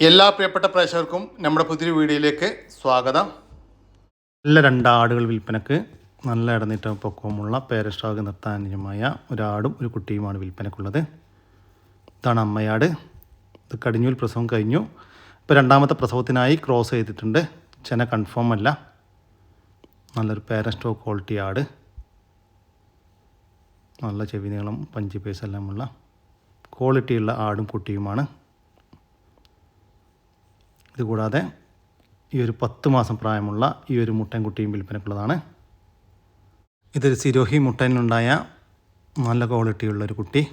എല്ലാ പ്രിയപ്പെട്ട പ്രേക്ഷകർക്കും നമ്മുടെ പുതിയൊരു വീഡിയോയിലേക്ക് സ്വാഗതം. നല്ല രണ്ടാടുകൾ വിൽപ്പനക്ക് നല്ല ഇടനീട്ട പൊക്കവുമുള്ള പേരസ്ട്രാഗ് നിർത്താനുജമായ ഒരാടും ഒരു കുട്ടിയുമാണ് വിൽപ്പനക്കുള്ളത്. ഇതാണ് അമ്മയാട്. ഇത് കടിഞ്ഞൂൽ പ്രസവം കഴിഞ്ഞു. ഇപ്പോൾ രണ്ടാമത്തെ പ്രസവത്തിനായി ക്രോസ് ചെയ്തിട്ടുണ്ട്. ചെന കൺഫേം അല്ല. നല്ലൊരു പേരസ്റ്റോ ക്വാളിറ്റി ആട്. നല്ല ചെവി നീളം പഞ്ചി പേസെല്ലാമുള്ള ക്വാളിറ്റിയുള്ള ആടും കുട്ടിയുമാണ്. ഇതുകൂടാതെ ഈ ഒരു പത്ത് മാസം പ്രായമുള്ള ഈ ഒരു മുട്ടൻകുട്ടിയും വിൽപ്പനക്കുള്ളതാണ്. ഇതൊരു സിരോഹി മുട്ടനിലുണ്ടായ നല്ല ക്വാളിറ്റിയുള്ള ഒരു കുട്ടി.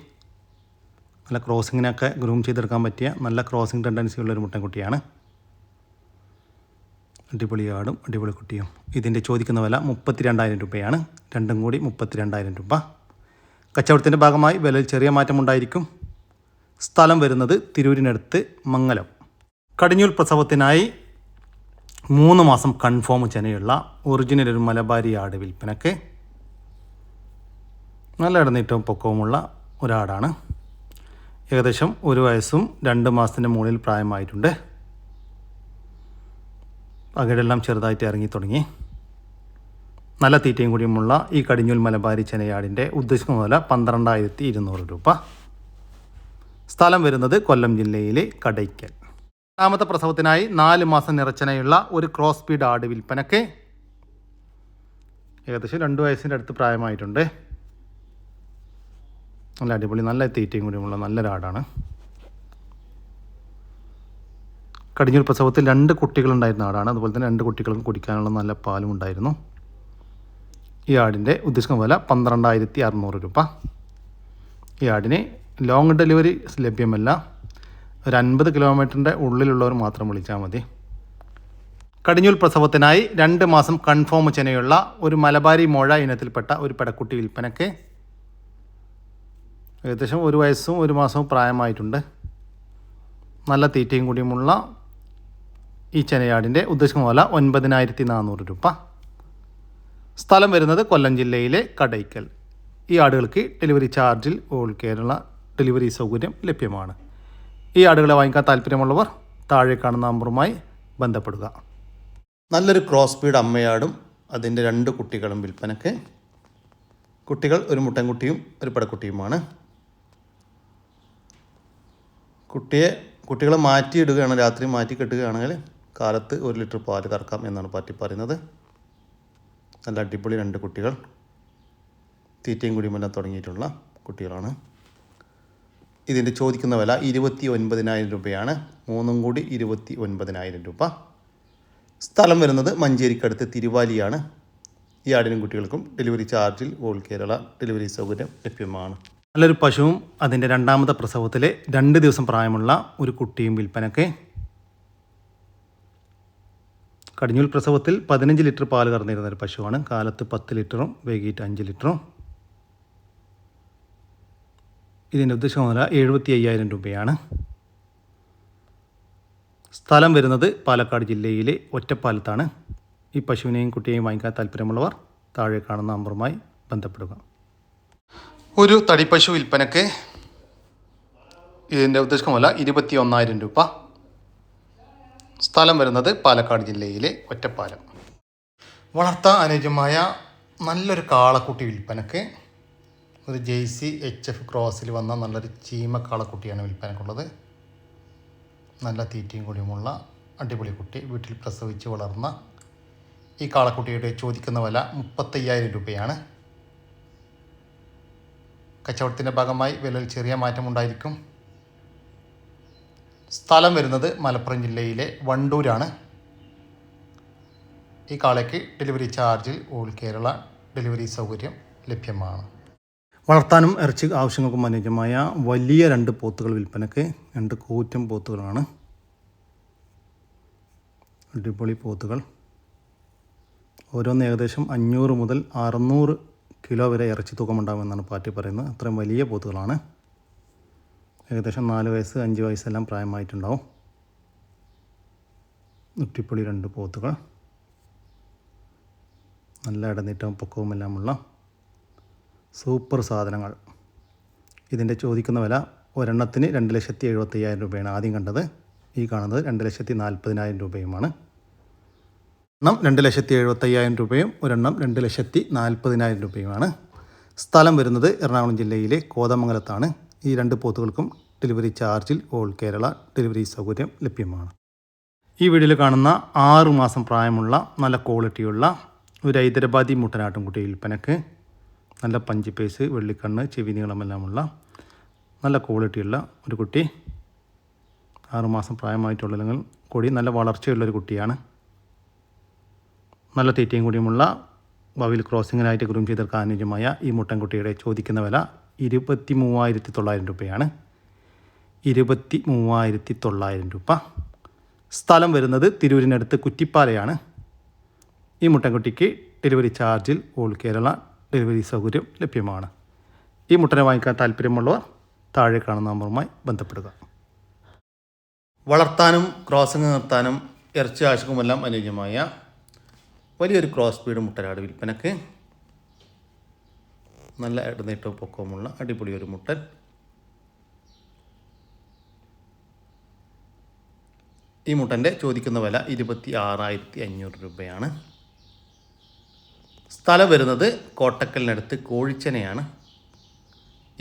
നല്ല ക്രോസിങ്ങിനൊക്കെ ഗ്രൂം ചെയ്തെടുക്കാൻ പറ്റിയ നല്ല ക്രോസിങ് ടെൻഡൻസി ഉള്ള ഒരു മുട്ടൻകുട്ടിയാണ്. അടിപൊളി ആടും അടിപൊളി കുട്ടിയും. ഇതിന്റെ ചോദിക്കുന്ന വില മുപ്പത്തി രണ്ടായിരം രൂപയാണ്. രണ്ടും കൂടി മുപ്പത്തി രണ്ടായിരം രൂപ. കച്ചവടത്തിന്റെ ഭാഗമായി വിലയിൽ ചെറിയ മാറ്റമുണ്ടായിരിക്കും. സ്ഥലം വരുന്നത് തിരൂരിനടുത്ത് മംഗലം. കടിഞ്ഞൂൽ പ്രസവത്തിനായി മൂന്ന് മാസം കൺഫേം ചെനയുള്ള ഒറിജിനൽ ഒരു മലബാരി ആട് വിൽപ്പനക്ക് നല്ല ഇടനീറ്റവും പൊക്കവുമുള്ള ഒരാടാണ്. ഏകദേശം ഒരു വയസ്സും രണ്ട് മാസത്തിന്റെ മുകളിൽ പ്രായമായിട്ടുണ്ട്. അകടെല്ലാം ചെറുതായിട്ട് ഇറങ്ങി തുടങ്ങി. നല്ല തീറ്റയും കൂടിയുമുള്ള ഈ കടിഞ്ഞൂൽ മലബാരി ചെനയാടിന്റെ ഉദ്ദേശിക്കുന്ന വില പന്ത്രണ്ടായിരത്തി ഇരുന്നൂറ് രൂപ. സ്ഥലം വരുന്നത് കൊല്ലം ജില്ലയിലെ കടയ്ക്കൽ. രണ്ടാമത്തെ പ്രസവത്തിനായി നാല് മാസം നിറച്ചനയുള്ള ഒരു ക്രോസ് സ്പീഡ് ആട് വിൽപ്പനക്ക് ഏകദേശം രണ്ട് വയസ്സിന്റെ അടുത്ത് പ്രായമായിട്ടുണ്ട്. നല്ല അടിപൊളി നല്ല തീറ്റയും കൂടിയുമുള്ള നല്ലൊരാടാണ് കടിഞ്ഞൂർ പ്രസവത്തിൽ രണ്ട് കുട്ടികളുണ്ടായിരുന്ന ആടാണ്. അതുപോലെ തന്നെ രണ്ട് കുട്ടികൾക്കും കുടിക്കാനുള്ള നല്ല പാലും ഉണ്ടായിരുന്നു. ഈ ആടിന്റെ ഉദ്ദേശിക്കുന്ന വില പന്ത്രണ്ടായിരത്തി അറുന്നൂറ് രൂപ. ഈ ആടിന് ലോങ് ഡെലിവറി ലഭ്യമല്ല. ഒരു അൻപത് കിലോമീറ്ററിന്റെ ഉള്ളിലുള്ളവർ മാത്രം വിളിച്ചാൽ മതി. കടിഞ്ഞൂൽ പ്രസവത്തിനായി രണ്ട് മാസം കൺഫേം ചെനയുള്ള ഒരു മലബാരി മോഴ ഇനത്തിൽപ്പെട്ട ഒരു പെടക്കുട്ടി വിൽപ്പനയ്ക്ക് ഏകദേശം ഒരു വയസ്സും ഒരു മാസവും പ്രായമായിട്ടുണ്ട്. നല്ല തീറ്റയും കൂടിയുമുള്ള ഈ ചെനയാടിന്റെ ഉദ്ദേശിക്കുന്ന പോലെ ഒൻപതിനായിരത്തി നാനൂറ് രൂപ. സ്ഥലം വരുന്നത് കൊല്ലം ജില്ലയിലെ കടയ്ക്കൽ. ഈ ആടുകൾക്ക് ഡെലിവറി ചാർജിൽ ഓൾ കേരള ഡെലിവറി സൗകര്യം ലഭ്യമാണ്. ഈ ആടുകളെ വാങ്ങിക്കാൻ താല്പര്യമുള്ളവർ താഴെ കാണുന്ന നമ്പറുമായി ബന്ധപ്പെടുക. നല്ലൊരു ക്രോസ് ബീഡ് അമ്മയാടും അതിന്റെ രണ്ട് കുട്ടികളും വിൽപ്പനക്ക് കുട്ടികൾ ഒരു മുട്ടൻകുട്ടിയും ഒരു പടക്കുട്ടിയുമാണ് കുട്ടിയെ കുട്ടികളെ മാറ്റിയിടുകയാണ് രാത്രി മാറ്റി കെട്ടുകയാണെങ്കിൽ കാലത്ത് ഒരു ലിറ്റർ പാൽ കറക്കാം എന്നാണ് പാറ്റി പറയുന്നത്. നല്ല അടിപൊളി രണ്ട് കുട്ടികൾ. തീറ്റയും കുടിയുമെല്ലാം തുടങ്ങിയിട്ടുള്ള കുട്ടികളാണ്. ഇതിന്റെ ചോദിക്കുന്ന വില ഇരുപത്തി ഒൻപതിനായിരം രൂപയാണ്. മൂന്നും കൂടി ഇരുപത്തി ഒൻപതിനായിരം രൂപ. സ്ഥലം വരുന്നത് മഞ്ചേരിക്കടുത്ത് തിരുവാലിയാണ്. ഈ ആടിനും കുട്ടികൾക്കും ഡെലിവറി ചാർജിൽ ഓൾ കേരള ഡെലിവറി സൗകര്യം ലഭ്യമാണ്. നല്ലൊരു പശുവും അതിന്റെ രണ്ടാമത്തെ പ്രസവത്തിലെ രണ്ട് ദിവസം പ്രായമുള്ള ഒരു കുട്ടിയും വിൽപ്പനക്ക് കടിഞ്ഞൂൽ പ്രസവത്തിൽ പതിനഞ്ച് ലിറ്റർ പാൽ കറന്നിരുന്ന ഒരു പശുവാണ്. കാലത്ത് പത്ത് ലിറ്ററും വൈകിട്ട് അഞ്ച് ലിറ്ററും. ഇതിന്റെ ഉദ്ദേശം വില എഴുപത്തി അയ്യായിരം രൂപയാണ്. സ്ഥലം വരുന്നത് പാലക്കാട് ജില്ലയിലെ ഒറ്റപ്പാലത്താണ്. ഈ പശുവിനെയും കുട്ടിയെയും വാങ്ങിക്കാൻ താല്പര്യമുള്ളവർ താഴെ കാണുന്ന നമ്പറുമായി ബന്ധപ്പെടുക. ഒരു തടിപ്പശു വിൽപ്പനക്ക് ഇതിന്റെ ഉദ്ദേശമല്ല ഇരുപത്തി ഒന്നായിരം രൂപ. സ്ഥലം വരുന്നത് പാലക്കാട് ജില്ലയിലെ ഒറ്റപ്പാലം. വളർത്താൻ അനുയോജ്യമായ നല്ലൊരു കാളക്കുട്ടി വിൽപ്പനക്ക് ഒരു ജെയ്സി എച്ച് എഫ് ക്രോസിൽ വന്ന നല്ലൊരു ചീമ കാളക്കുട്ടിയാണ് വിൽപ്പനക്കുള്ളത്. നല്ല തീറ്റയും കൂടിയുമുള്ള അടിപൊളി കുട്ടി. വീട്ടിൽ പ്രസവിച്ച് വളർന്ന ഈ കാളക്കുട്ടിയുടെ ചോദിക്കുന്ന വില മുപ്പത്തയ്യായിരം രൂപയാണ്. കച്ചവടത്തിന്റെ ഭാഗമായി വിലയിൽ ചെറിയ മാറ്റമുണ്ടായിരിക്കും സ്ഥലം വരുന്നത് മലപ്പുറം ജില്ലയിലെ വണ്ടൂരാണ്. ഈ കാളയ്ക്ക് ഡെലിവറി ചാർജിൽ ഓൾ കേരള ഡെലിവറി സൗകര്യം ലഭ്യമാണ്. വളർത്താനും ഇറച്ചി ആവശ്യങ്ങൾക്കും അനുയോജ്യമായ വലിയ രണ്ട് പോത്തുകൾ വിൽപ്പനയ്ക്ക് രണ്ട് കൂറ്റം പോത്തുകളാണ്. അടിപൊളി പോത്തുകൾ. ഓരോന്ന് ഏകദേശം അഞ്ഞൂറ് മുതൽ അറുന്നൂറ് കിലോ വരെ ഇറച്ചി തൂക്കമുണ്ടാകുമെന്നാണ് പാർട്ടി പറയുന്നത്. അത്രയും വലിയ പോത്തുകളാണ്. ഏകദേശം നാല് വയസ്സ് അഞ്ച് വയസ്സെല്ലാം പ്രായമായിട്ടുണ്ടാവും. നുറ്റിപ്പൊളി രണ്ട് പോത്തുകൾ. നല്ല ഇടനീട്ടവും പൊക്കവും എല്ലാമുള്ള സൂപ്പർ സാധനങ്ങൾ. ഇതിന്റെ ചോദിക്കുന്ന വില ഒരെണ്ണത്തിന് രണ്ട് ലക്ഷത്തി എഴുപത്തയ്യായിരം രൂപയാണ്. ആദ്യം കണ്ടത് ഈ കാണുന്നത് രണ്ട് ലക്ഷത്തി നാൽപ്പതിനായിരം രൂപയുമാണ്. എണ്ണം രണ്ട് ലക്ഷത്തി എഴുപത്തയ്യായിരം രൂപയും ഒരെണ്ണം രണ്ട് ലക്ഷത്തി നാൽപ്പതിനായിരം രൂപയുമാണ്. സ്ഥലം വരുന്നത് എറണാകുളം ജില്ലയിലെ കോതമംഗലത്താണ്. ഈ രണ്ട് പോത്തുകൾക്കും ഡെലിവറി ചാർജിൽ ഓൾ കേരള ഡെലിവറി സൗകര്യം ലഭ്യമാണ്. ഈ വീഡിയോയിൽ കാണുന്ന ആറു മാസം പ്രായമുള്ള നല്ല ക്വാളിറ്റിയുള്ള ഒരു ഹൈദരാബാദി മുട്ടനാട്ടുംകുട്ടി വിൽപ്പനക്ക് നല്ല പഞ്ചി പേസ് വെള്ളിക്കണ്ണ് ചെവി നീളമെല്ലാമുള്ള നല്ല ക്വാളിറ്റിയുള്ള ഒരു കുട്ടി. ആറുമാസം പ്രായമായിട്ടുള്ളതെങ്കിൽ കൂടി നല്ല വളർച്ചയുള്ളൊരു കുട്ടിയാണ്. നല്ല തീറ്റയും കൂടിയുമുള്ള വവിൽ ക്രോസിങ്ങിനായിട്ട് ഗ്രൂം ചെയ്തെടുക്കാൻ അനുയോജ്യമായ ഈ മുട്ടൻകുട്ടിയുടെ ചോദിക്കുന്ന വില ഇരുപത്തി മൂവായിരത്തി തൊള്ളായിരം രൂപയാണ്. ഇരുപത്തി മൂവായിരത്തി തൊള്ളായിരം രൂപ. സ്ഥലം വരുന്നത് തിരൂരിനടുത്ത് കുറ്റിപ്പാലയാണ്. ഈ മുട്ടൻകുട്ടിക്ക് ഡെലിവറി ചാർജിൽ ഓൾ കേരള ഡെലിവറി സൗകര്യം ലഭ്യമാണ്. ഈ മുട്ടനെ വാങ്ങിക്കാൻ താല്പര്യമുള്ളവർ താഴെ കാണുന്ന നമ്പറുമായി ബന്ധപ്പെടുക. വളർത്താനും ക്രോസിംഗ് നിർത്താനും ഇറച്ചി ആവശ്യക്കുമെല്ലാം അനുയോജ്യമായ വലിയൊരു ക്രോസ് ബീഡ് മുട്ടനാട് വിൽപ്പനക്ക് നല്ല ഇടനീട്ടവും പൊക്കവുമുള്ള അടിപൊളി ഒരു മുട്ടൻ. ഈ മുട്ടന്റെ ചോദിക്കുന്ന വില ഇരുപത്തി ആറായിരത്തി അഞ്ഞൂറ് രൂപയാണ്. സ്ഥലം വരുന്നത് കോട്ടക്കലിനടുത്ത് കോഴിച്ചനെയാണ്.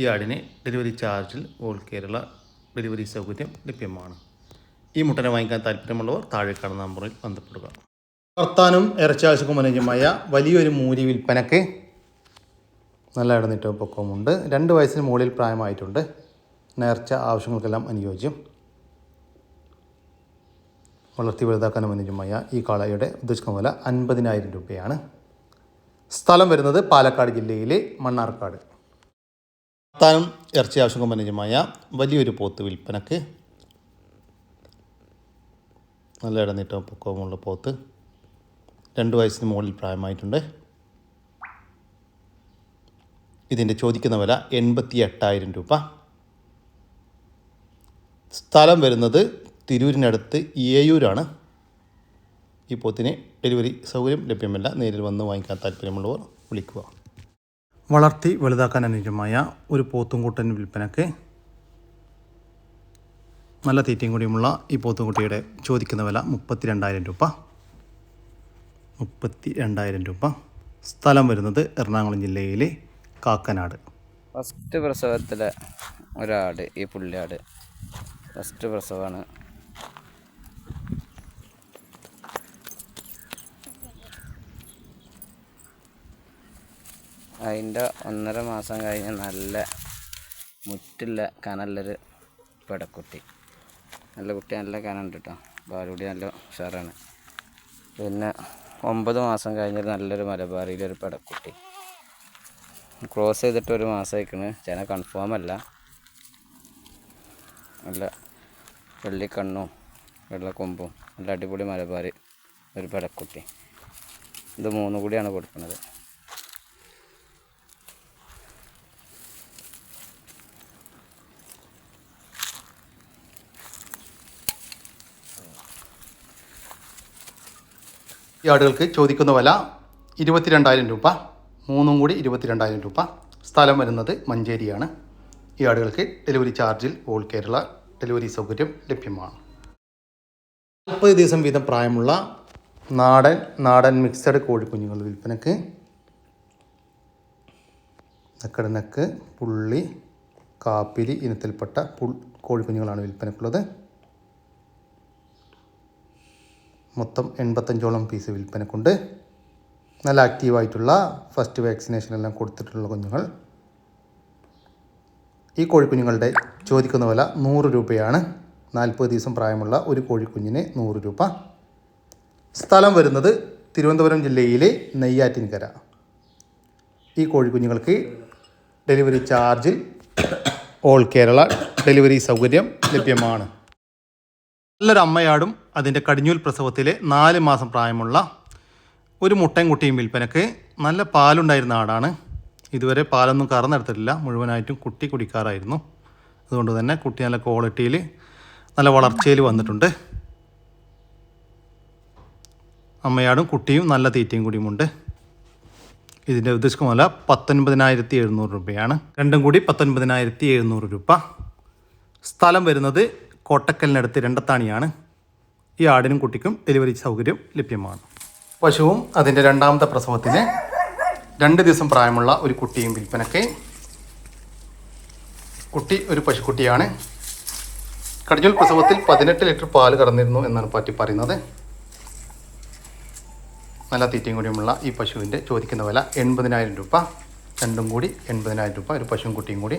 ഈ ആടിന് ഡെലിവറി ചാർജിൽ ഓൾ കേരള ഡെലിവറി സൗകര്യം ലഭ്യമാണ്. ഈ മുട്ടനെ വാങ്ങിക്കാൻ താല്പര്യമുള്ളവർ താഴെ കാണുന്ന നമ്പറിൽ ബന്ധപ്പെടുക. വർത്താനും ഇറച്ചി ആവശ്യക്കും അനുയോജ്യമായ വലിയൊരു മൂരി വിൽപ്പനക്ക് നല്ല ഇടനീട്ട പൊക്കവുമുണ്ട് രണ്ട് വയസ്സിന് മുകളിൽ പ്രായമായിട്ടുണ്ട്. നേർച്ച ആവശ്യങ്ങൾക്കെല്ലാം അനുയോജ്യം. വളർത്തി വലുതാക്കാനും അനുയോജ്യമായ ഈ കാളയുടെ ഉദ്ദേശിക്കുന്ന വില അൻപതിനായിരം രൂപയാണ്. സ്ഥലം വരുന്നത് പാലക്കാട് ജില്ലയിലെ മണ്ണാർക്കാട്. താനും ഇറച്ചി ആവശ്യം അനുയോജ്യമായ വലിയൊരു പോത്ത് വിൽപ്പനക്ക് നല്ല ഇടനീട്ടവും പൊക്കവുമുള്ള പോത്ത് രണ്ട് വയസ്സിന് മുകളിൽ പ്രായമായിട്ടുണ്ട്. ഇതിന്റെ ചോദിക്കുന്ന വില എൺപത്തി എട്ടായിരം രൂപ. സ്ഥലം വരുന്നത് തിരൂരിനടുത്ത് ഏയൂരാണ്. ഈ പോത്തിനെ ഡെലിവറി സൗകര്യം ലഭ്യമല്ല. നേരിൽ വന്ന് വാങ്ങിക്കാൻ താല്പര്യമുള്ളവർ വിളിക്കുക. വളർത്തി വലുതാക്കാൻ അനുയോജ്യമായ ഒരു പോത്തും പോത്തുംകൂട്ടൻ വിൽപ്പനക്ക് നല്ല തീറ്റയും കൂടിയുമുള്ള ഈ പോത്തും പോത്തുംകുട്ടിയുടെ ചോദിക്കുന്ന വില മുപ്പത്തി രണ്ടായിരം രൂപ. മുപ്പത്തി രണ്ടായിരം രൂപ. സ്ഥലം വരുന്നത് എറണാകുളം ജില്ലയിലെ കാക്കനാട്. ഫസ്റ്റ് പ്രസവത്തിലെ ഒരാട് ഈ പുള്ളിയാട്. ഫസ്റ്റ് പ്രസവമാണ് അതിന്റെ ഒന്നര മാസം കഴിഞ്ഞ് നല്ല മുറ്റുള്ള കനല്ലൊരു പെടക്കുട്ടി. നല്ല കുട്ടി നല്ല കനുണ്ട് കേട്ടോ പാലുകുടി നല്ല ഉഷാറാണ്. പിന്നെ ഒമ്പത് മാസം കഴിഞ്ഞൊരു നല്ലൊരു മലബാറിയിലൊരു പെടക്കുട്ടി. ക്രോസ് ചെയ്തിട്ട് ഒരു മാസം മാസമായിക്കണ്. ചേന കൺഫേം അല്ല. നല്ല വെള്ളിക്കണ്ണും വെള്ളക്കൊമ്പും നല്ല അടിപൊളി മലബാറി ഒരു പെടക്കുട്ടി. ഇത് മൂന്ന് കൂടിയാണ് കൊടുക്കുന്നത്. ഈ ആടുകൾക്ക് ചോദിക്കുന്ന വില ഇരുപത്തിരണ്ടായിരം രൂപ. മൂന്നും കൂടി ഇരുപത്തിരണ്ടായിരം രൂപ. സ്ഥലം വരുന്നത് മഞ്ചേരിയാണ്. ഈ ആടുകൾക്ക് ഡെലിവറി ചാർജിൽ ഓൾ കേരള ഡെലിവറി സൗകര്യം ലഭ്യമാണ്. നാൽപ്പത് ദിവസം വീതം പ്രായമുള്ള നാടൻ നാടൻ മിക്സഡ് കോഴിക്കുഞ്ഞുങ്ങൾ വിൽപ്പനക്ക് നക്കടനക്ക് പുള്ളി കാപ്പിലി ഇനത്തിൽപ്പെട്ട പുൾ കോഴിക്കുഞ്ഞുങ്ങളാണ് വിൽപ്പനക്കുള്ളത്. മൊത്തം എൺപത്തഞ്ചോളം പീസ് വിൽപ്പനക്കുണ്ട് നല്ല ആക്റ്റീവായിട്ടുള്ള ഫസ്റ്റ് വാക്സിനേഷൻ എല്ലാം കൊടുത്തിട്ടുള്ള കുഞ്ഞുങ്ങൾ. ഈ കോഴിക്കുഞ്ഞുങ്ങളുടെ ചോദിക്കുന്ന വില നൂറ് രൂപയാണ്. നാൽപ്പത് ദിവസം പ്രായമുള്ള ഒരു കോഴിക്കുഞ്ഞിന് നൂറ് രൂപ. സ്ഥലം വരുന്നത് തിരുവനന്തപുരം ജില്ലയിലെ നെയ്യാറ്റിൻകര. ഈ കോഴിക്കുഞ്ഞുങ്ങൾക്ക് ഡെലിവറി ചാർജിൽ ഓൾ കേരള ഡെലിവറി സൗകര്യം ലഭ്യമാണ്. നല്ലൊരു അമ്മയാടും അതിന്റെ കടിഞ്ഞൂൽ പ്രസവത്തിലെ നാല് മാസം പ്രായമുള്ള ഒരു മുട്ടയും കുട്ടിയും വിൽപ്പനക്ക് നല്ല പാലുണ്ടായിരുന്ന ആടാണ്. ഇതുവരെ പാലൊന്നും കറന്നെടുത്തിട്ടില്ല. മുഴുവനായിട്ടും കുട്ടി കുടിക്കാറായിരുന്നു. അതുകൊണ്ട് തന്നെ കുട്ടി നല്ല ക്വാളിറ്റിയിൽ നല്ല വളർച്ചയിൽ വന്നിട്ടുണ്ട്. അമ്മയാടും കുട്ടിയും നല്ല തീറ്റയും കൂടിയുമുണ്ട്. ഇതിന്റെ ഉദ്ദേശിക്കുമല്ല വില പത്തൊൻപതിനായിരത്തി എഴുന്നൂറ് രൂപയാണ്. രണ്ടും കൂടി പത്തൊൻപതിനായിരത്തി എഴുന്നൂറ് രൂപ. സ്ഥലം വരുന്നത് കോട്ടക്കലിനടുത്ത് രണ്ടത്താണിയാണ്. ഈ ആടിനും കുട്ടിക്കും ഡെലിവറി സൗകര്യം ലഭ്യമാണ്. പശുവും അതിന്റെ രണ്ടാമത്തെ പ്രസവത്തിന് രണ്ട് ദിവസം പ്രായമുള്ള ഒരു കുട്ടിയും വിൽപ്പനയ്ക്ക് കുട്ടി ഒരു പശുക്കുട്ടിയാണ്. കടിഞ്ഞൂൽ പ്രസവത്തിൽ പതിനെട്ട് ലിറ്റർ പാൽ കറന്നിരുന്നു എന്നാണ് പറ്റി പറയുന്നത്. നല്ല തീറ്റയും കൂടിയുമുള്ള ഈ പശുവിന്റെ ചോദിക്കുന്ന വില എൺപതിനായിരം രൂപ. രണ്ടും കൂടി എൺപതിനായിരം രൂപ ഒരു പശുവും കുട്ടിയും കൂടി.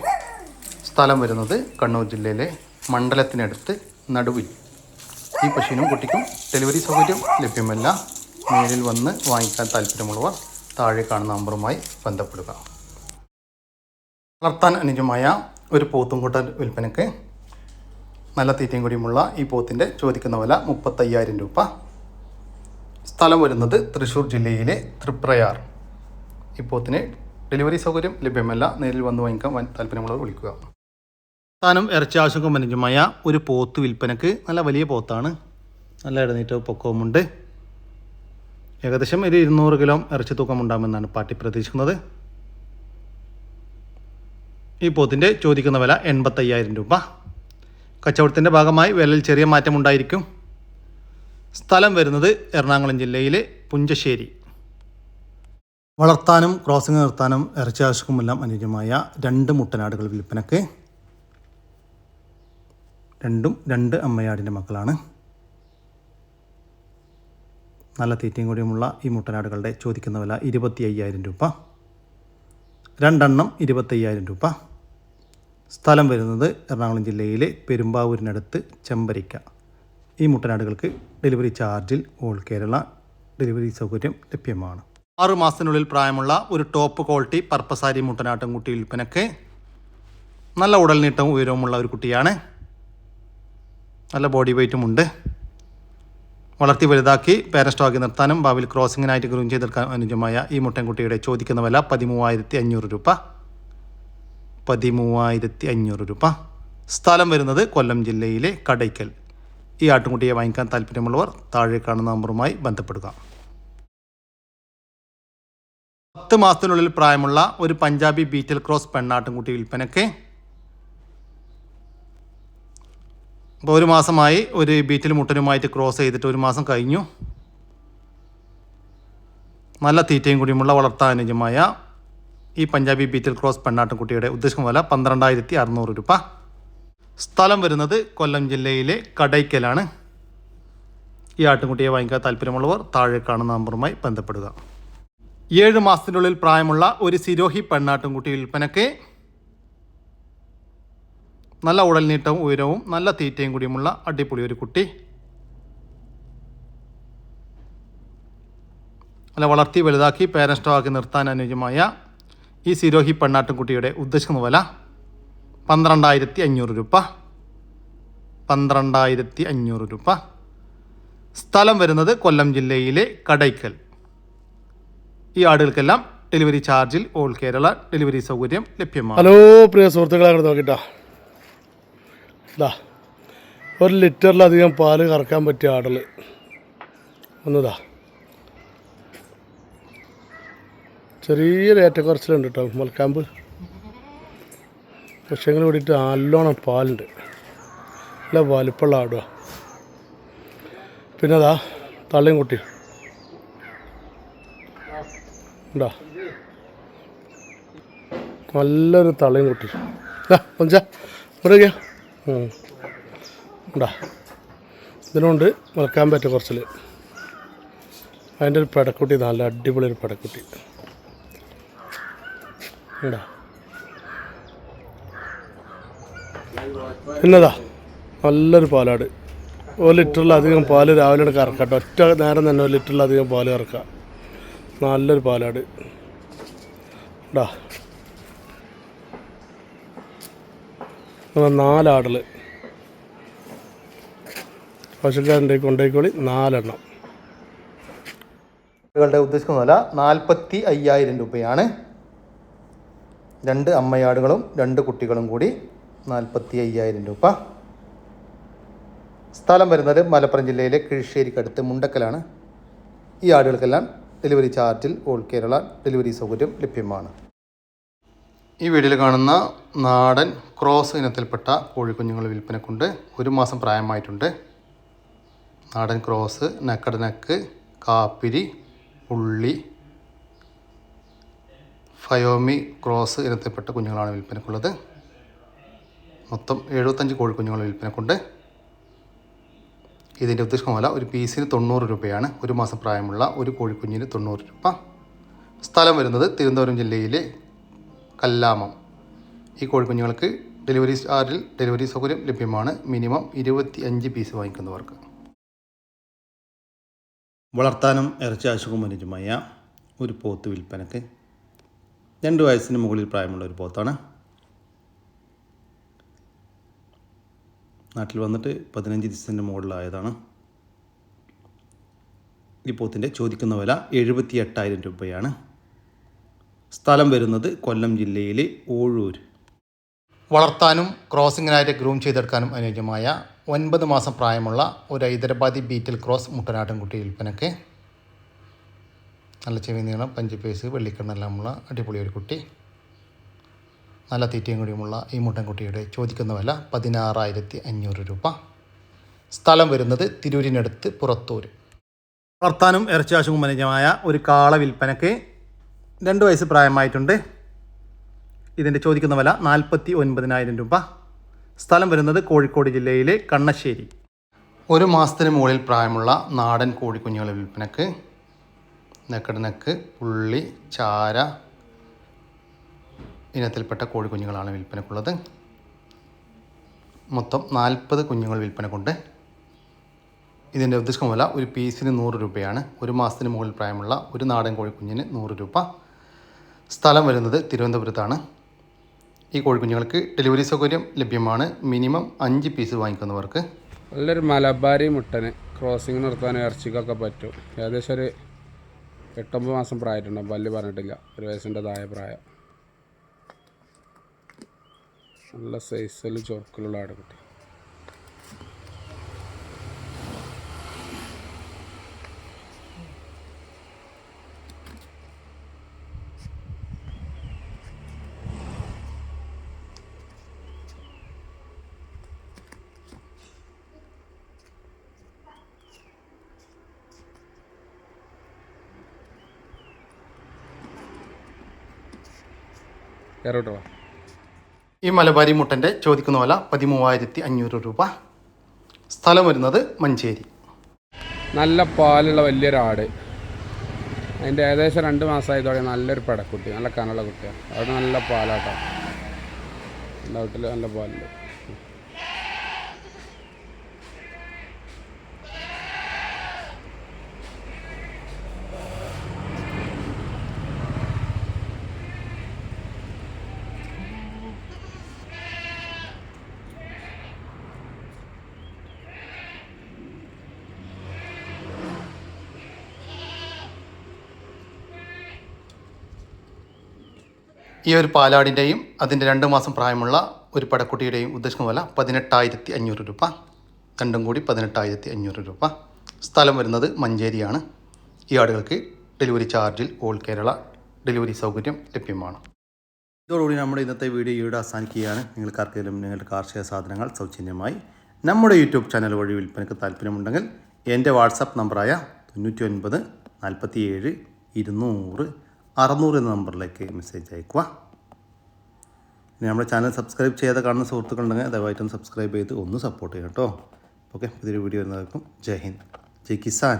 സ്ഥലം വരുന്നത് കണ്ണൂർ ജില്ലയിലെ മണ്ഡലത്തിനടുത്ത് നടുവിൽ. ഈ പശുവിനും കുട്ടിക്കും ഡെലിവറി സൗകര്യം ലഭ്യമല്ല. നേരിൽ വന്ന് വാങ്ങിക്കാൻ താല്പര്യമുള്ളവർ താഴെ കാണുന്ന നമ്പറുമായി ബന്ധപ്പെടുക. വളർത്താൻ അനുജമായ ഒരു പോത്തുംകൂട്ടൽ വിൽപ്പനയ്ക്ക് നല്ല തീറ്റയും കൂടിയുമുള്ള ഈ പോത്തിന്റെ ചോദിക്കുന്ന വില മുപ്പത്തയ്യായിരം രൂപ. സ്ഥലം വരുന്നത് തൃശ്ശൂർ ജില്ലയിലെ തൃപ്രയാർ. ഈ പോത്തിന് ഡെലിവറി സൗകര്യം ലഭ്യമല്ല. നേരിൽ വന്ന് വാങ്ങിക്കാൻ താല്പര്യമുള്ളവർ വിളിക്കുക. സ്ഥാനം ഇറച്ചി ആവശ്യം അനുജമായ ഒരു പോത്ത് വിൽപ്പനക്ക് നല്ല വലിയ പോത്താണ്. നല്ല ഇടനീറ്റ പൊക്കവുമുണ്ട്. ഏകദേശം ഒരു ഇരുന്നൂറ് കിലോ ഇറച്ചി തൂക്കം ഉണ്ടാകുമെന്നാണ് പാർട്ടി പ്രതീക്ഷിക്കുന്നത്. ഈ പോത്തിന്റെ ചോദിക്കുന്ന വില എൺപത്തയ്യായിരം രൂപ. കച്ചവടത്തിന്റെ ഭാഗമായി വിലയിൽ ചെറിയ മാറ്റം ഉണ്ടായിരിക്കും സ്ഥലം വരുന്നത് എറണാകുളം ജില്ലയിലെ പുഞ്ചശ്ശേരി. വളർത്താനും ക്രോസിംഗ് നിർത്താനും ഇറച്ചി ആവശ്യക്കുമെല്ലാം അനുയോജ്യമായ രണ്ട് മുട്ടനാടുകൾ വിൽപ്പനക്ക് രണ്ടും രണ്ട് അമ്മയാടിന്റെ മക്കളാണ്. നല്ല തീറ്റയും കൂടിയുമുള്ള ഈ മുട്ടനാടുകളുടെ ചോദിക്കുന്ന വില ഇരുപത്തി അയ്യായിരം രൂപ. രണ്ടെണ്ണം ഇരുപത്തയ്യായിരം രൂപ. സ്ഥലം വരുന്നത് എറണാകുളം ജില്ലയിലെ പെരുമ്പാവൂരിനടുത്ത് ചെമ്പരിക്ക. ഈ മുട്ടനാടുകൾക്ക് ഡെലിവറി ചാർജിൽ ഓൾ കേരള ഡെലിവറി സൗകര്യം ലഭ്യമാണ്. ആറു മാസത്തിനുള്ളിൽ പ്രായമുള്ള ഒരു ടോപ്പ് ക്വാളിറ്റി പർപ്പസാരി മുട്ടനാട്ടം കുട്ടി വിൽപ്പനക്ക് നല്ല ഉടൽ നീട്ടവും ഉയരവുമുള്ള ഒരു കുട്ടിയാണ്. നല്ല ബോഡി വെയ്റ്റും ഉണ്ട്. വളർത്തി വലുതാക്കി പേരസ്റ്റോക്കി നിർത്താനും ഭാവിയിൽ ക്രോസിങ്ങിനായിട്ട് ഗ്രൂം ചെയ്തെടുക്കാൻ അനുജമായ ഈ മുട്ടൻകുട്ടിയുടെ ചോദിക്കുന്ന വില പതിമൂവായിരത്തി അഞ്ഞൂറ് രൂപ. പതിമൂവായിരത്തി അഞ്ഞൂറ് രൂപ. സ്ഥലം വരുന്നത് കൊല്ലം ജില്ലയിലെ കടയ്ക്കൽ. ഈ ആട്ടുംകുട്ടിയെ വാങ്ങിക്കാൻ താല്പര്യമുള്ളവർ താഴെ കാണുന്ന നമ്പറുമായി ബന്ധപ്പെടുക. പത്ത് മാസത്തിനുള്ളിൽ പ്രായമുള്ള ഒരു പഞ്ചാബി ബീറ്റൽ ക്രോസ് പെണ്ണാട്ടുംകുട്ടി വിൽപ്പനയ്ക്ക് അപ്പോൾ ഒരു മാസമായി ഒരു ബീറ്റിൽ മുട്ടനുമായിട്ട് ക്രോസ് ചെയ്തിട്ട് ഒരു മാസം കഴിഞ്ഞു. നല്ല തീറ്റയും കൂടിയുമുള്ള വളർത്താൻ അനുജമായ ഈ പഞ്ചാബി ബീറ്റിൽ ക്രോസ് പെണ്ണാട്ടുംകുട്ടിയുടെ ഉദ്ദേശം വില പന്ത്രണ്ടായിരത്തി അറുന്നൂറ് രൂപ. സ്ഥലം വരുന്നത് കൊല്ലം ജില്ലയിലെ കടയ്ക്കലാണ്. ഈ ആട്ടുംകുട്ടിയെ വാങ്ങിക്കാൻ താല്പര്യമുള്ളവർ താഴെ കാണുന്ന നമ്പറുമായി ബന്ധപ്പെടുക. ഏഴ് മാസത്തിനുള്ളിൽ പ്രായമുള്ള ഒരു സിരോഹി പെണ്ണാട്ടുംകുട്ടി വിൽപ്പനയ്ക്ക് നല്ല ഉടൽ നീട്ടവും ഉയരവും നല്ല തീറ്റയും കൂടിയുമുള്ള അടിപൊളി ഒരു കുട്ടി. അല്ല വളർത്തി വലുതാക്കി പേരൻസ്റ്റോക്കി നിർത്താൻ അനുയോജ്യമായ ഈ സിരോഹി പെണ്ണാട്ടുംകുട്ടിയുടെ ഉദ്ദേശിക്കുന്ന വില പന്ത്രണ്ടായിരത്തി അഞ്ഞൂറ് രൂപ. പന്ത്രണ്ടായിരത്തി അഞ്ഞൂറ് രൂപ. സ്ഥലം വരുന്നത് കൊല്ലം ജില്ലയിലെ കടയ്ക്കൽ. ഈ ആടുകൾക്കെല്ലാം ഡെലിവറി ചാർജിൽ ഓൾ കേരള ഡെലിവറി സൗകര്യം ലഭ്യമാണ്. ഹലോ പ്രിയ സുഹൃത്തുക്കളെ നോക്കിട്ടാ. ഇതാ ഒരു ലിറ്ററിലധികം പാൽ കറക്കാൻ പറ്റിയ ആടൽ. ഒന്നതാ ചെറിയൊരു ഏറ്റക്കുറച്ചിലുണ്ട് കേട്ടോ മുൽക്കാമ്പ്. പക്ഷേ ഇങ്ങനെ കൂടിയിട്ട് നല്ലോണം പാലുണ്ട്. നല്ല വലിപ്പമുള്ള ആടുക പിന്നെ അതാ തള്ളിയും കുട്ടി. ഉണ്ടോ? നല്ലൊരു തളയും കുട്ടി. കൊഞ്ച ഇവിടെ ഉണ്ടാ? ഇതിനുണ്ട് വിൽക്കാൻ പറ്റും കുറച്ചിൽ അതിന്റെ ഒരു പടക്കുട്ടി നല്ല അടിപൊളി ഒരു പടക്കുട്ടി. ഉണ്ടാ? പിന്നതാ നല്ലൊരു പാലാട്. ഒരു ലിറ്ററിലധികം പാൽ രാവിലെ കറക്കാം ഒറ്റ നേരം തന്നെ ഒരു ലിറ്ററിലധികം പാൽ കറക്കാം നല്ലൊരു പാലാട്. ഉണ്ടാ? അങ്ങനെ നാലാടൽ. പശുക്കാരന്റെ കൊണ്ടേക്കോളി നാലെണ്ണം. ആടുകളുടെ ഉദ്ദേശിക്കുന്ന വില നാൽപ്പത്തി അയ്യായിരം രൂപയാണ്. രണ്ട് അമ്മയാടുകളും രണ്ട് കുട്ടികളും കൂടി നാൽപ്പത്തി അയ്യായിരം രൂപ. സ്ഥലം വരുന്നത് മലപ്പുറം ജില്ലയിലെ കിഴിശ്ശേരിക്കടുത്ത് മുണ്ടക്കലാണ്. ഈ ആടുകൾക്കെല്ലാം ഡെലിവറി ചാർജിൽ ഓൾ കേരള ഡെലിവറി സൗകര്യം ലഭ്യമാണ്. ഈ വീഡിയോയിൽ കാണുന്ന നാടൻ ക്രോസ് ഇനത്തിൽപ്പെട്ട കോഴിക്കുഞ്ഞുങ്ങൾ വിൽപ്പനക്കുണ്ട്. ഒരു മാസം പ്രായമായിട്ടുണ്ട്. നാടൻ ക്രോസ് നക്കട നക്ക് കാപ്പിരി ഉള്ളി ഫയോമി ക്രോസ് ഇനത്തിൽപ്പെട്ട കുഞ്ഞുങ്ങളാണ് വിൽപ്പനക്കുള്ളത്. മൊത്തം എഴുപത്തഞ്ച് കോഴിക്കുഞ്ഞുങ്ങൾ വിൽപ്പനക്കുണ്ട്. ഇതിന്റെ ഉദ്ദേശമല്ല ഒരു പീസിന് തൊണ്ണൂറ് രൂപയാണ്. ഒരു മാസം പ്രായമുള്ള ഒരു കോഴിക്കുഞ്ഞിന് തൊണ്ണൂറ് രൂപ. സ്ഥലം വരുന്നത് തിരുവനന്തപുരം ജില്ലയിലെ കല്ലാമം. ഈ കോഴിക്കുഞ്ഞുങ്ങൾക്ക് ഡെലിവറി ചാർജിൽ ഡെലിവറി സൗകര്യം ലഭ്യമാണ്. മിനിമം ഇരുപത്തി അഞ്ച് പീസ് വാങ്ങിക്കുന്നവർക്ക്. വളർത്താനും ഇറച്ചി ആവശ്യവും അനുജമായ ഒരു പോത്ത് വിൽപ്പനക്ക് രണ്ട് വയസ്സിന് മുകളിൽ പ്രായമുള്ള ഒരു പോത്താണ്. നാട്ടിൽ വന്നിട്ട് പതിനഞ്ച് ദിവസത്തിന്റെ മുകളിലായതാണ്. ഈ പോത്തിന്റെ ചോദിക്കുന്ന വില എഴുപത്തി എട്ടായിരം രൂപയാണ്. സ്ഥലം വരുന്നത് കൊല്ലം ജില്ലയിലെ ഓഴൂർ. വളർത്താനും ക്രോസിങ്ങിനായിട്ട് ഗ്രൂം ചെയ്തെടുക്കാനും അനുയോജ്യമായ ഒൻപത് മാസം പ്രായമുള്ള ഒരു ഹൈദരാബാദി ബീറ്റിൽ ക്രോസ് മുട്ടനാട്ടിൻകുട്ടി വിൽപ്പനക്ക് നല്ല ചെവി നീളം പഞ്ചുപേസ് വെള്ളിക്കണ്ണെല്ലാമുള്ള അടിപൊളി ഒരു കുട്ടി. നല്ല തീറ്റയും കൂടിയുമുള്ള ഈ മുട്ടൻകുട്ടിയുടെ ചോദിക്കുന്ന വില പതിനാറായിരത്തി അഞ്ഞൂറ് രൂപ. സ്ഥലം വരുന്നത് തിരൂരിനടുത്ത് പുറത്തൂർ വളർത്താനും ഇറച്ചി ആശുപത്രി അനുജമായ ഒരു കാള വിൽപ്പനക്ക് രണ്ട് വയസ്സ് പ്രായമായിട്ടുണ്ട്. ഇതിന്റെ ചോദിക്കുന്ന വില നാൽപ്പത്തി ഒൻപതിനായിരം രൂപ. സ്ഥലം വരുന്നത് കോഴിക്കോട് ജില്ലയിലെ കണ്ണശ്ശേരി. ഒരു മാസത്തിന് മുകളിൽ പ്രായമുള്ള നാടൻ കോഴിക്കുഞ്ഞുങ്ങളെ വിൽപ്പനക്ക് നെക്കടനക്ക് പുള്ളി ചാര ഇനത്തിൽപ്പെട്ട കോഴിക്കുഞ്ഞുങ്ങളാണ് വിൽപ്പനക്കുള്ളത്. മൊത്തം നാൽപ്പത് കുഞ്ഞുങ്ങൾ വിൽപ്പനക്കുണ്ട്. ഇതിന്റെ ഉദ്ദേശം വില ഒരു പീസിന് നൂറ് രൂപയാണ്. ഒരു മാസത്തിന് മുകളിൽ പ്രായമുള്ള ഒരു നാടൻ കോഴിക്കുഞ്ഞിന് നൂറ് രൂപ. സ്ഥലം വരുന്നത് തിരുവനന്തപുരത്താണ്. ഈ കോഴിക്കുഞ്ഞുങ്ങൾക്ക് ഡെലിവറി സൗകര്യം ലഭ്യമാണ്. മിനിമം അഞ്ച് പീസ് വാങ്ങിക്കുന്നവർക്ക്. നല്ലൊരു മലബാരി മുട്ടന് ക്രോസിങ് നിർത്താനും ഇറച്ചിക്കൊക്കെ പറ്റും. ഏകദേശം ഒരു എട്ടൊമ്പത് മാസം പ്രായമായിട്ടുണ്ടാവും പല്ല് പറഞ്ഞിട്ടില്ല. ഒരു വയസ്സിന്റെ താഴെ പ്രായം. നല്ല സൈസിൽ ചൊറുക്കിലുള്ള ആടുകുട്ടി. കയറോട്ടോ ഈ മലബാരി മുട്ടന്റെ ചോദിക്കുന്ന വില പതിമൂവായിരത്തി അഞ്ഞൂറ് രൂപ. സ്ഥലം വരുന്നത് മഞ്ചേരി. നല്ല പാലുള്ള വലിയൊരാട്. അതിന്റെ ഏകദേശം രണ്ട് മാസമായതോടെ നല്ലൊരു പടക്കുട്ടി നല്ല കനുള്ള കുട്ടിയാണ്. അവിടെ നല്ല പാലാട്ടോ. എന്റെ വീട്ടിൽ നല്ല പാലുണ്ട്. ഈ ഒരു പാലാടിന്റെയും അതിന്റെ രണ്ട് മാസം പ്രായമുള്ള ഒരു പടക്കുട്ടിയുടെയും ഉദ്ദേശിക്കുന്ന വില പതിനെട്ടായിരത്തി അഞ്ഞൂറ് രൂപ. രണ്ടും കൂടി പതിനെട്ടായിരത്തി അഞ്ഞൂറ് രൂപ. സ്ഥലം വരുന്നത് മഞ്ചേരിയാണ്. ഈ ആടുകൾക്ക് ഡെലിവറി ചാർജിൽ ഓൾ കേരള ഡെലിവറി സൗകര്യം ലഭ്യമാണ്. ഇതോടുകൂടി നമ്മുടെ ഇന്നത്തെ വീഡിയോ ഇവിടെ അവസാനിക്കുകയാണ്. നിങ്ങൾക്ക് ആർക്കെങ്കിലും നിങ്ങളുടെ കാർഷിക സാധനങ്ങൾ സൗജന്യമായി നമ്മുടെ യൂട്യൂബ് ചാനൽ വഴി വിൽപ്പനയ്ക്ക് താല്പര്യമുണ്ടെങ്കിൽ എന്റെ വാട്സാപ്പ് നമ്പറായ തൊണ്ണൂറ്റി ഒൻപത് നാൽപ്പത്തി ഏഴ് ഇരുന്നൂറ് അറുന്നൂറ് എന്ന നമ്പറിലേക്ക് മെസ്സേജ് അയക്കുക ഇനി നമ്മുടെ ചാനൽ സബ്സ്ക്രൈബ് ചെയ്യാതെ കാണുന്ന സുഹൃത്തുക്കളുണ്ടെങ്കിൽ ദയവായിട്ടും സബ്സ്ക്രൈബ് ചെയ്ത് ഒന്ന് സപ്പോർട്ട് ചെയ്യാം കേട്ടോ. ഓക്കെ പുതിയൊരു വീഡിയോ വരുന്നവർക്കും ജയ് ഹിന്ദ് ജയ് കിസാൻ.